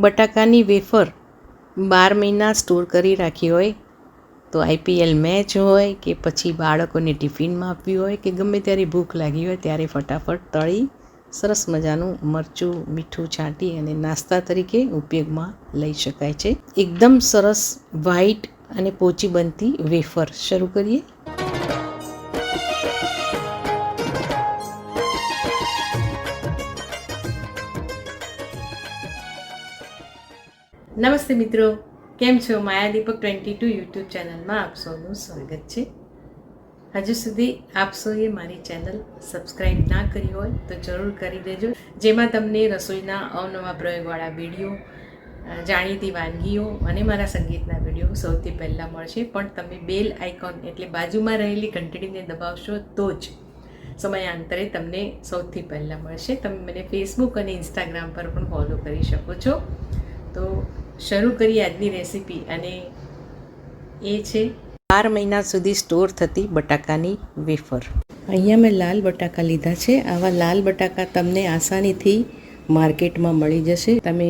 બટાકાની વેફર બાર મહિના સ્ટોર કરી રાખી હોય, તો આઈપીએલ મેચ હોય કે પછી બાળકોને ટિફિનમાં આપવી હોય કે ગમે ત્યારે ભૂખ લાગી હોય ત્યારે ફટાફટ તળી સરસ મજાનું મરચું, મીઠું છાંટી અને નાસ્તા તરીકે ઉપયોગમાં લઈ શકાય છે. એકદમ સરસ વ્હાઈટ અને પોચી બનતી વેફર. શરૂ કરીએ. નમસ્તે મિત્રો, કેમ છો? Maya Deepak twenty two YouTube ચેનલમાં આપ સૌનું સ્વાગત છે. હજુ સુધી આપ સૌએ મારી ચેનલ સબસ્ક્રાઈબ ના કરી હોય તો જરૂર કરી દેજો. જેમાં તમને રસોઈના અવનવા પ્રયોગવાળા વીડિયો જાણીતી વાનગીઓ અને મારા સંગીતના વીડિયો સૌથી પહેલાં મળશે. પણ તમે બેલ આઇકોન એટલે બાજુમાં રહેલી ઘંટડીને દબાવશો તો જ સમયાંતરે તમને સૌથી પહેલાં મળશે. તમે મને ફેસબુક અને ઇન્સ્ટાગ્રામ પર પણ ફોલો કરી શકો છો. તો શરૂ કરીએ આજની રેસીપી અને એ છે બાર મહિના સુધી સ્ટોર થતી બટાકાની વેફર અહીંયા મેં લાલ બટાકા લીધા છે. આવા લાલ બટાકા તમને આસાનીથી માર્કેટમાં મળી જશે. તમે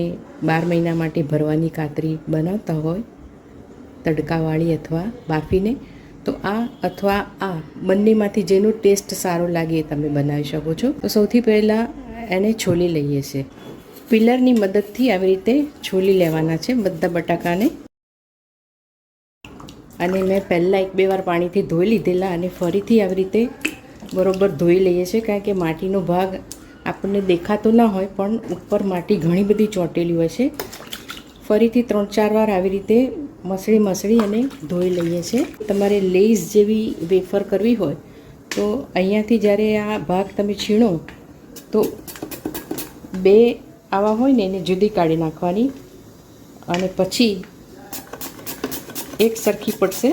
બાર મહિના માટે ભરવાની કાતરી બનાવતા હોય તડકાવાળી અથવા બાફીને તો આ અથવા આ બંનેમાંથી જેનો ટેસ્ટ સારો લાગે એ તમે બનાવી શકો છો. તો સૌથી પહેલાં એને છોલી લઈએ છીએ પિલરની મદદથી આવી રીતે છોલી લેવાના છે બધા બટાકાને. અને મેં પહેલાં એક બે વાર પાણીથી ધોઈ લીધેલા અને ફરીથી આવી રીતે બરોબર ધોઈ લઈએ છીએ, કારણ કે માટીનો ભાગ આપણને દેખાતો ના હોય, પણ ઉપર માટી ઘણી બધી ચોંટેલી હોય છે. ફરીથી ત્રણ ચાર વાર આવી રીતે મસળી મસળી અને ધોઈ લઈએ છીએ. તમારે લેઝ જેવી વેફર કરવી હોય, તો અહીંયાથી જ્યારે આ ભાગ તમે છીણો, તો બે આવા હોય ને એને જુદી કાઢી નાખવાની અને પછી એક સરખી પડશે.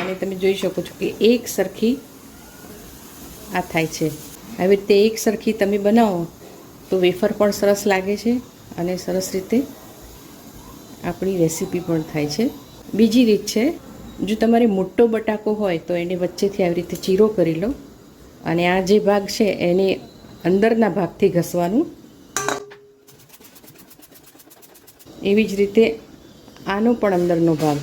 અને તમે જોઈ શકો છો કે એક સરખી આ થાય છે. આવી રીતે એક સરખી તમે બનાવો તો વેફર પણ સરસ લાગે છે અને સરસ રીતે આપણી રેસીપી પણ થાય છે. બીજી રીત છે, જો તમારે મોટો બટાકો હોય તો એને વચ્ચેથી આવી રીતે ચીરો કરી લો. અને આ જે ભાગ છે, એને અંદરના ભાગથી ઘસવાનું. એવી જ રીતે આનો પણ અંદરનો ભાગ.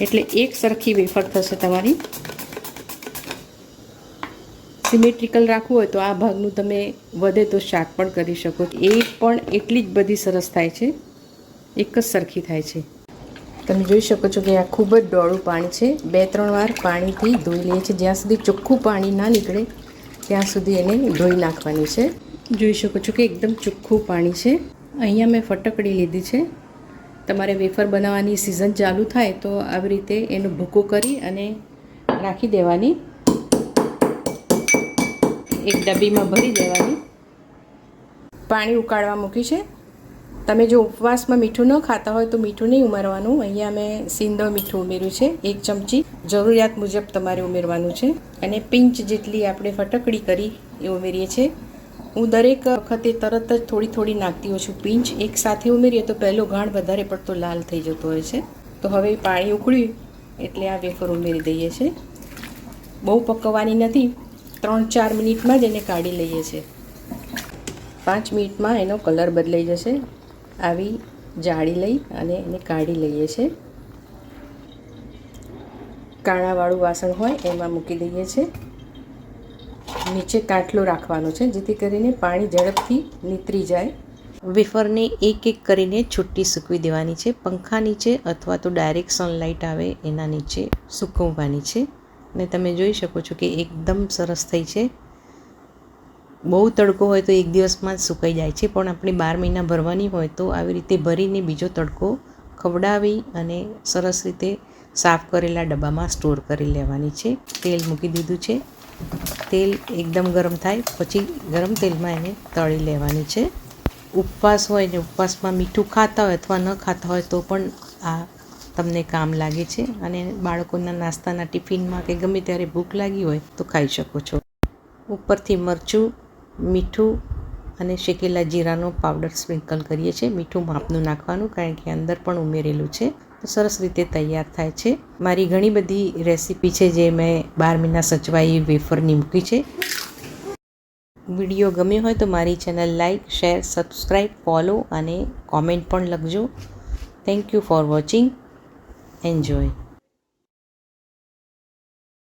એટલે એક સરખી વેફર થશે તમારી. સિમેટ્રિકલ રાખવું હોય તો આ ભાગનું તમે વધે તો શાક પણ કરી શકો. એ પણ એટલી જ બધી સરસ થાય છે. એક જ સરખી થાય છે. તમે જોઈ શકો છો કે આ ખૂબ જ ડોળું પાણી છે. બે, ત્રણ વાર પાણીથી ધોઈ લઈએ છીએ જ્યાં સુધી ચોખ્ખું પાણી ના નીકળે, ત્યાં સુધી એને ધોઈ નાખવાની છે. જોઈ શકો છો કે એકદમ ચોખ્ખું પાણી છે. અહીંયા મેં ફટકડી લીધી છે. તમારે વેફર બનાવવાની સિઝન ચાલુ થાય તો આવી રીતે એનો ભૂકો કરી અને રાખી દેવાની. એક ડબ્બીમાં ભરી દેવાની. પાણી ઉકાળવા મૂકી છે. તમે જો ઉપવાસમાં મીઠું ન ખાતા હોય તો મીઠું નહીં ઉમેરવાનું. અહીંયા મેં સિંધો મીઠું ઉમેર્યું છે, એક ચમચી. જરૂરિયાત મુજબ તમારે ઉમેરવાનું છે. અને પિંચ જેટલી આપણે ફટકડી કરી એ ઉમેરીએ છીએ. હું દરેક વખતે તરત જ થોડી થોડી નાખતી હોઉં છું પિંચ. એક સાથે ઉમેરીએ તો પહેલો ઘાણ વધારે પડતો લાલ થઈ જતો હોય છે. તો હવે પાણી ઉકળ્યું એટલે આ વેફર ઉમેરી દઈએ છીએ. બહુ પકવવાની નથી. ત્રણ ચાર મિનિટમાં જ એને કાઢી લઈએ છીએ. પાંચ મિનિટમાં એનો કલર બદલાઈ જશે. આવી જાળી લઈ અને એને કાઢી લઈએ છીએ. કાણાવાળું વાસણ હોય એમાં મૂકી દઈએ છીએ. નીચે કાટલો રાખવાનો છે, જેથી કરીને પાણી ઝડપથી નીતરી જાય. વેફરને એક એક કરીને છૂટી સૂકવી દેવાની છે. પંખા નીચે અથવા તો ડાયરેક્ટ સનલાઇટ આવે એના નીચે સૂકવવાની છે. અને તમે જોઈ શકો છો કે એકદમ સરસ થઈ છે. બહુ તડકો હોય તો એક દિવસમાં જ સુકાઈ જાય છે, પણ આપણે બાર મહિના ભરવાની હોય તો આવી રીતે ભરીને બીજો તડકો ખવડાવી અને સરસ રીતે સાફ કરેલા ડબ્બામાં સ્ટોર કરી લેવાની છે. તેલ મૂકી દીધું છે. તેલ એકદમ ગરમ થાય, પછી ગરમ તેલમાં એને તળી લેવાની છે. ઉપવાસ હોય ને ઉપવાસમાં મીઠું ખાતા હોય અથવા ન ખાતા હોય તો પણ આ તમને કામ લાગે છે અને બાળકોના નાસ્તાના ટિફિનમાં કે ગમે ત્યારે ભૂખ લાગી હોય તો ખાઈ શકો છો. ઉપરથી મરચું મીઠું અને શેકેલા જીરાનો પાવડર સ્પ્રિંકલ કરીએ છીએ. મીઠું માપનું નાખવાનું કારણ કે અંદર પણ ઉમેરેલું છે. તો સરસ રીતે તૈયાર થાય છે. મારી ઘણી બધી રેસીપી છે જે મેં બાર મહિના સચવાઈ વેફરની મૂકી છે. વીડિયો ગમ્યો હોય તો મારી channel like share subscribe follow અને કોમેન્ટ પણ લખજો. Thank you for watching enjoy